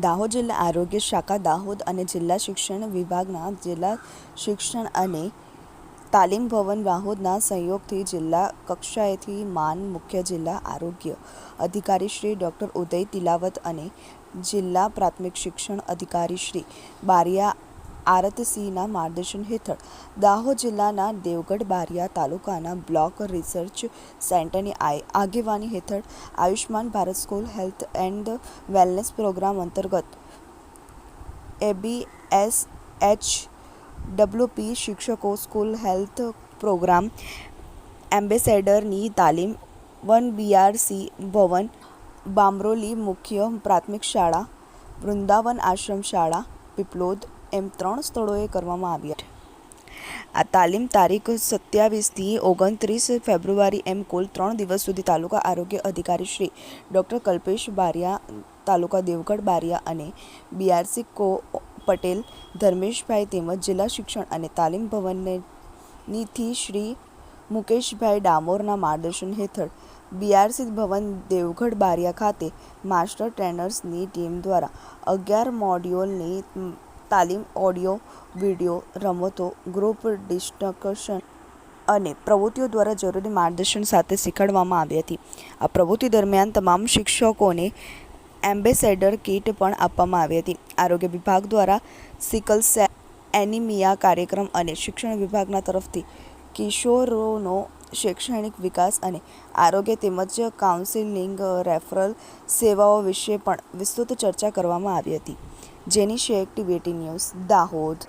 દાહોદ જિલ્લા આરોગ્ય શાખા દાહોદ અને જિલ્લા શિક્ષણ વિભાગના જિલ્લા શિક્ષણ અને તાલીમ ભવન દાહોદના સહયોગથી જિલ્લા કક્ષાએથી માન મુખ્ય જિલ્લા આરોગ્ય અધિકારી શ્રી ડૉક્ટર ઉદય તિલાવત અને જિલ્લા પ્રાથમિક શિક્ષણ અધિકારી શ્રી બારિયા આરતસિંહના માર્ગદર્શન હેઠળ દાહોદ જિલ્લાના દેવગઢ બારિયા તાલુકાના બ્લોક રિસર્ચ સેન્ટરની આગેવાની હેઠળ Ayushman Bharat school health and wellness programme અંતર્ગત એબીએસએચ ડબલ્યુપી શિક્ષકો સ્કૂલ હેલ્થ પ્રોગ્રામ એમ્બેસેડરની તાલીમ વન બીઆરસી ભવન બામરોલી મુખ્ય પ્રાથમિક શાળા વૃંદાવન આશ્રમ શાળા પીપલોદ એમ ત્રણ સ્થળોએ કરવામાં આવ્યા આ તાલીમ તારીખ સત્યાવીસથી ઓગણત્રીસ ફેબ્રુઆરી એમ કુલ ત્રણ દિવસ સુધી તાલુકા આરોગ્ય અધિકારી શ્રી ડૉક્ટર કલ્પેશ બારિયા, તાલુકા દેવગઢ બારિયા અને બીઆરસી કો પટેલ, ધર્મેશભાઈ તેમજ જિલ્લા શિક્ષણ અને તાલીમ ભવનનીથી શ્રી મુકેશભાઈ ડામોરના માર્ગદર્શન હેઠળ બીઆરસી ભવન દેવગઢ બારિયા ખાતે માસ્ટર ટ્રેનર્સની ટીમ દ્વારા અગિયાર મોડ્યુલની તાલીમ, ઓડિયો, વીડિયો, રમતો, ગ્રુપ ડિસ્કશન અને પ્રવૃત્તિઓ દ્વારા જરૂરી માર્ગદર્શન સાથે શીખવાડવામાં આવી હતી. આ પ્રવૃત્તિ દરમિયાન તમામ શિક્ષકોને એમ્બેસેડર કીટ પણ આપવામાં આવી હતી. આરોગ્ય વિભાગ દ્વારા સિકલ સે એનિમિયા કાર્યક્રમ અને શિક્ષણ વિભાગના તરફથી કિશોરોનો શૈક્ષણિક વિકાસ અને આરોગ્ય તેમજ કાઉન્સિલિંગ રેફરલ સેવાઓ વિશે પણ વિસ્તૃત ચર્ચા કરવામાં આવી હતી. જેની શેખ ટીવીટી ન્યૂઝ દાહોદ.